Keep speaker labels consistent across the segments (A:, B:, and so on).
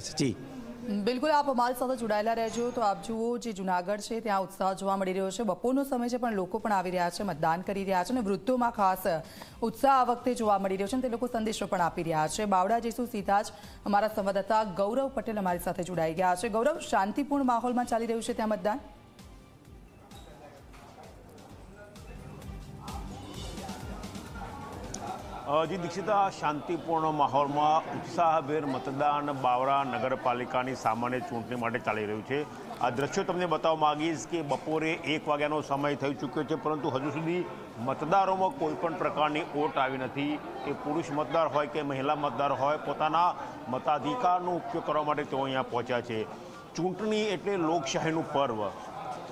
A: છે. જી.
B: બિલકુલ, આપ અમારી સાથે જોડાયેલા રહેજો. તો આપ જુઓ, જે જુનાગઢ છે, ત્યાં ઉત્સાહ જોવા મળી રહ્યો છે. બપોરનો સમય છે, પણ લોકો પણ આવી રહ્યા છે, મતદાન કરી રહ્યા છે અને વૃદ્ધોમાં ખાસ ઉત્સાહ આ વખતે જોવા મળી રહ્યો છે અને તે લોકો સંદેશો પણ આપી રહ્યા છે. બાવડા જઈશું સીધા જ અમારા સંવાદદાતા ગૌરવ પટેલ અમારી સાથે જોડાઈ ગયા છે. ગૌરવ, શાંતિપૂર્ણ માહોલમાં ચાલી રહ્યું છે ત્યાં મતદાન?
C: જી, દીક્ષિતા શાંતિપૂર્ણ માહોલમાં ઉત્સાહભેર મતદાન બાવરા નગરપાલિકાની સામાન્ય ચૂંટણી માટે ચાલી રહ્યું છે. આ દ્રશ્યો તમને બતાવવા માગીશ કે બપોરે એક વાગ્યાનો સમય થઈ ચૂક્યો છે, પરંતુ હજુ સુધી મતદારોમાં કોઈપણ પ્રકારની ઓટ આવી નથી. એ પુરુષ મતદાર હોય કે મહિલા મતદાર હોય, પોતાના મતાધિકારનો ઉપયોગ કરવા માટે તેઓ અહીંયા પહોંચ્યા છે. ચૂંટણી એટલે લોકશાહીનું પર્વ.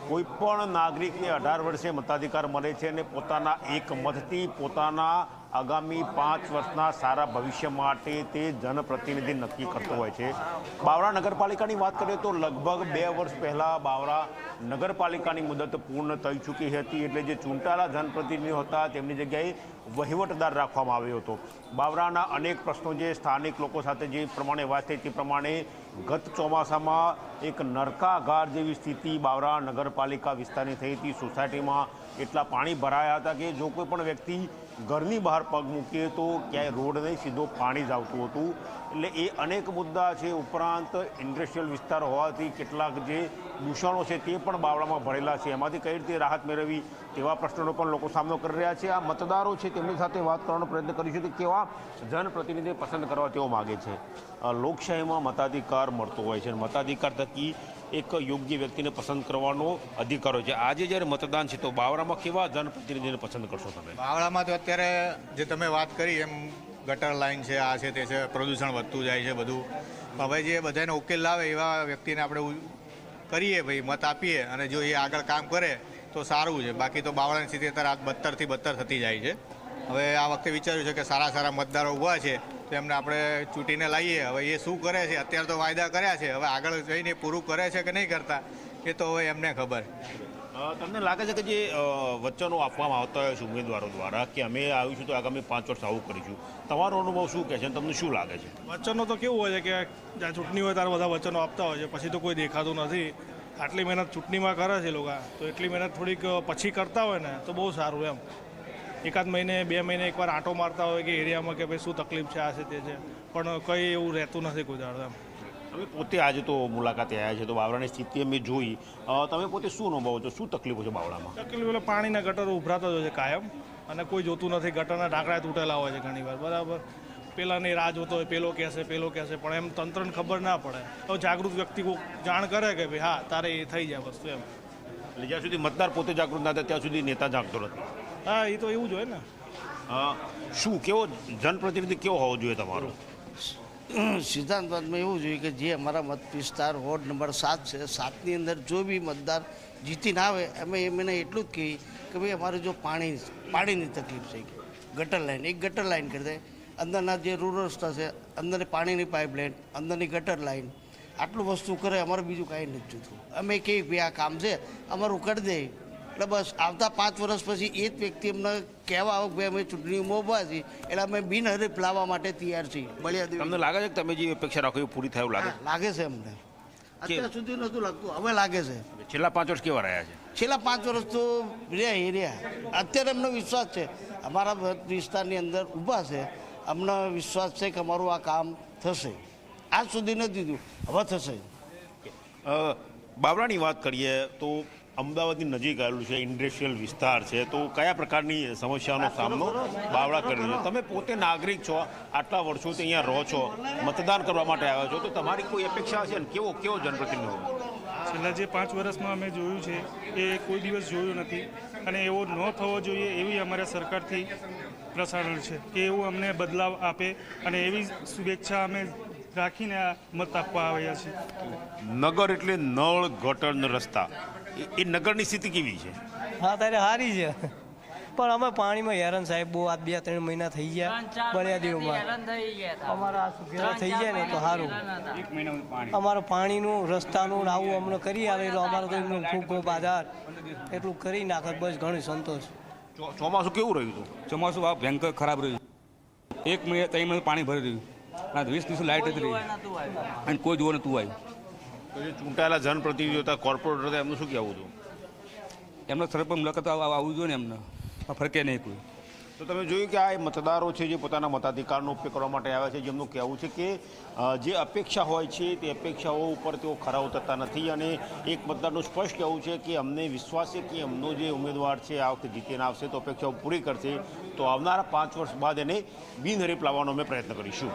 C: કોઈપણ નાગરિકને અઢાર વર્ષે મતાધિકાર મળે છે અને પોતાના એક મતથી પોતાના આગામી પાંચ વર્ષના સારા ભવિષ્ય માટે તે જનપ્રતિનિધિ નક્કી કરતો હોય છે. બાવરા નગરપાલિકાની વાત કરીએ તો લગભગ બે વર્ષ પહેલાં બાવરા નગરપાલિકાની મુદત પૂર્ણ થઈ ચૂકી હતી. એટલે જે ચૂંટાયેલા જનપ્રતિનિધિઓ હતા, તેમની જગ્યાએ વહીવટદાર રાખવામાં આવ્યો હતો. બાવરાના અનેક પ્રશ્નો જે સ્થાનિક લોકો સાથે જે પ્રમાણે વાત થઈ તે પ્રમાણે ગત ચોમાસામાં એક નરકાગાર જેવી સ્થિતિ બાવરા નગરપાલિકા વિસ્તારની થઈ હતી. સોસાયટીમાં એટલા પાણી ભરાયા હતા કે જો કોઈ પણ વ્યક્તિ ઘરની બહાર પગ મૂકીએ તો ક્યાંય રોડ નહીં, સીધો પાણી જ આવતું હતું. એટલે એ અનેક મુદ્દા છે, ઉપરાંત ઇન્ડસ્ટ્રીયલ વિસ્તાર હોવાથી કેટલાક જે દૂષણો છે તે પણ બાવળામાં ભરેલા છે. એમાંથી કઈ રીતે રાહત મેળવવી તેવા પ્રશ્નોનો પણ લોકો સામનો કરી રહ્યા છે. આ મતદારો છે તેમની સાથે વાત કરવાનો પ્રયત્ન કરીશું કે કેવા જનપ્રતિનિધિ પસંદ કરવા તેઓ માગે છે. લોકશાહીમાં મતાધિકાર મળતો હોય છે મતાધિકાર થકી એક યોગ્ય વ્યક્તિને પસંદ કરવાનો અધિકાર હોય છે. આજે જ્યારે મતદાન છે તો બાવળામાં કેવા જનપ્રતિનિધિને પસંદ કરશો તમે?
D: બાવળામાં તો અત્યારે જે તમે વાત કરી એમ ગટર લાઈન છે, આ છે, તે છે, પ્રદૂષણ વધતું જાય છે બધું. હવે જે બધાને ઉકેલ લાવે એવા વ્યક્તિને આપણે કરીએ ભાઈ, મત આપીએ અને જો એ આગળ કામ કરે તો સારું છે. બાકી તો બાવળાની સ્થિતિ અત્યારે આ બદતરથી બદતર થતી જાય છે. હવે આ વખતે વિચાર્યું છે કે સારા સારા મતદારો ઊભા છે, તો એમને આપણે ચૂંટીને લાવીએ હવે એ શું કરે છે? અત્યારે તો વાયદા કર્યા છે. હવે આગળ જઈને પૂરું કરે છે કે નહીં કરતા, એ તો હવે એમને ખબર.
C: તમને લાગે છે કે જે વચનો આપવામાં આવતા હોય છે ઉમેદવારો દ્વારા કે અમે આવીશું તો આગામી પાંચ વર્ષ આવું કરીશું, તમારો અનુભવ શું કહે છે તમને શું લાગે છે?
E: વચનો તો કેવું હોય છે કે જ્યાં ચૂંટણી હોય ત્યારે બધા વચનો આપતા હોય છે, પછી તો કોઈ દેખાતું નથી. આટલી મહેનત ચૂંટણીમાં કરે છે લોકો. તો એટલી મહેનત થોડીક પછી કરતા હોય ને, તો બહુ સારું એમ. એકાદ મહિને, બે મહિને એકવાર આંટો મારતા હોય કે એરિયામાં કે ભાઈ શું તકલીફ છે, આ છે, તે છે. પણ કંઈ એવું રહેતું નથી કોઈ દાડો એમ.
C: અમે પોતે આજે તો મુલાકાતે આવ્યા છે તો બાવળાની સ્થિતિ અમે જોઈ. તમે પોતે શું અનુભવો છો? શું તકલીફો છે બાવળામાં?
E: તકલીફ એટલે પાણીના ગટરો ઉભરાતા જ હોય છે કાયમ અને કોઈ જોતું નથી. ગટરના ઢાંકડા તૂટેલા હોય છે ઘણીવાર બરાબર? પેલાની રાહ જોતો હોય પેલો કહેશે પેલો કહેશે પણ એમ તંત્રને ખબર ના પડે. તો જાગૃત વ્યક્તિ કોઈક જાણ કરે કે ભાઈ હા તારે એ થઈ જાય વસ્તુ એમ.
C: એટલે જ્યાં સુધી મતદાર પોતે જાગૃત ના થાય ત્યાં સુધી નેતા જાગતો નથી.
E: હા એ તો એવું જ હોય ને.
C: શું કેવો જનપ્રતિનિધિ કેવો હોવો જોઈએ તમારો?
F: સિદ્ધાંતવાદમાં એવું જોઈએ કે જે અમારા મત વિસ્તાર, વોર્ડ નંબર સાત છે, સાતની અંદર જો બી મતદાર જીતીને આવે અમે એમને એટલું જ કહીએ કે ભાઈ, અમારે જો પાણી, પાણીની તકલીફ છે. ગટર લાઈન, એક ગટર લાઈન કરી દે. અંદરના જે રૂરલ રસ્તા છે, અંદરની પાણીની પાઇપલાઇન, અંદરની ગટર લાઈન, આટલું વસ્તુ કરે, અમારે બીજું કાંઈ નથી જોતું. અમે કહીએ ભાઈ, આ કામ છે, અમારું કરી દે. એટલે બસ આવતા પાંચ વર્ષ પછી એ જ વ્યક્તિ અમને કહેવા આવે કે ભાઈ અમે ચૂંટણીમાં ઊભા છીએ એટલે અમે બિનહરીફ લાવવા માટે તૈયાર છીએ. બળિયા
C: તમને લાગે છે કે તમે જે અપેક્ષા રાખો એ પૂરી થાય લાગે
F: લાગે છે અમને. અત્યાર સુધી નહોતું લાગતું હવે લાગે છે.
C: છેલ્લા પાંચ વર્ષ કેવા રહ્યા છે?
F: છેલ્લા પાંચ વર્ષ તો રહ્યા એ રહ્યા. અત્યારે અમને વિશ્વાસ છે. અમારા વિસ્તારની અંદર ઊભા છે. અમને વિશ્વાસ છે કે અમારું આ કામ થશે. આજ સુધી નથી દીધું હવે થશે.
C: બાવળાની વાત કરીએ તો અમદાવાદની નજીક આવેલું છે ઇન્ડસ્ટ્રીયલ વિસ્તાર છે તો કયા પ્રકારની સમસ્યાનો સામનો બાવળા કરી રહ્યું છે? તમે પોતે નાગરિક છો આટલા વર્ષોથી અહીંયા રહો છો મતદાન કરવા માટે આવ્યા છો તો તમારી કોઈ અપેક્ષા છે? ને કેવો કેવો જનપ્રતિનિધિ
E: છેલ્લા જે પાંચ વર્ષમાં અમે જોયું છે એ કોઈ દિવસ જોયું નથી. અને એવો ન થવો જોઈએ એવી અમારા સરકારથી પ્રસારણ છે કે એવું અમને બદલાવ આપે અને એવી શુભેચ્છા અમે રાખીને આ મત આપવા આવ્યા છીએ.
C: નગર એટલે નળ ગટર રસ્તા. એ- નગરની સ્થિતિ કેવી છે?
G: હા તારે સારી છે. પણ અમે પાણીમાં હેરાન સાહેબ બહુ આ બે ત્રણ મહિના થઈ ગયા બળ્યા દેવમાં અમારા આ થઈ જાય ને તો સારું અમારું પાણીનું રસ્તાનું આવું અમને કરી આવે એટલે અમારો તો એમનો ખૂબ ખૂબ આધાર. એટલું કરી નાખે બસ ઘણું સંતોષ.
C: ચોમાસું કેવું રહ્યું હતું?
H: ચોમાસું આ ભયંકર ખરાબ રહ્યું. એક મહિના ત્રણ મહિના પાણી ભરી રહ્યું.
A: આ વીસ દિવસ લાઇટ જ રહી. અને કોઈ જોવા નહોતું આવ્યું.
C: તો જે ચૂંટાયેલા જનપ્રતિનિધિઓ હતા કોર્પોરેટર હતા એમનું શું કહેવું હતું?
A: એમનો સરપંચ મુલાકાત આવ- આવવું જોઈએ ને એમને. ફરકે નહીં કોઈ.
C: તો તમે જોયું કે આ મતદારો છે જે પોતાના મતાધિકારનો ઉપયોગ કરવા માટે આવ્યા છે જેમનું કહેવું છે કે જે અપેક્ષા હોય છે તે અપેક્ષાઓ ઉપર તેઓ ખરા ઉતરતા નથી અને એક મતદારનું સ્પષ્ટ કહેવું છે કે અમને વિશ્વાસ છે કે એમનો જે ઉમેદવાર છે આ વખતે જીતીને આવશે તો અપેક્ષાઓ પૂરી કરશે. તો આવનારા પાંચ વર્ષ બાદ એને બિનહરીફ લાવવાનો અમે પ્રયત્ન કરીશું.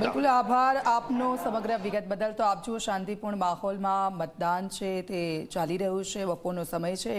B: બિલકુલ આભાર આપનો સમગ્ર વિગત બદલ. તો આપ જુઓ, શાંતિપૂર્ણ માહોલમાં મતદાન છે, તે ચાલી રહ્યું છે, બપોરનો સમય છે.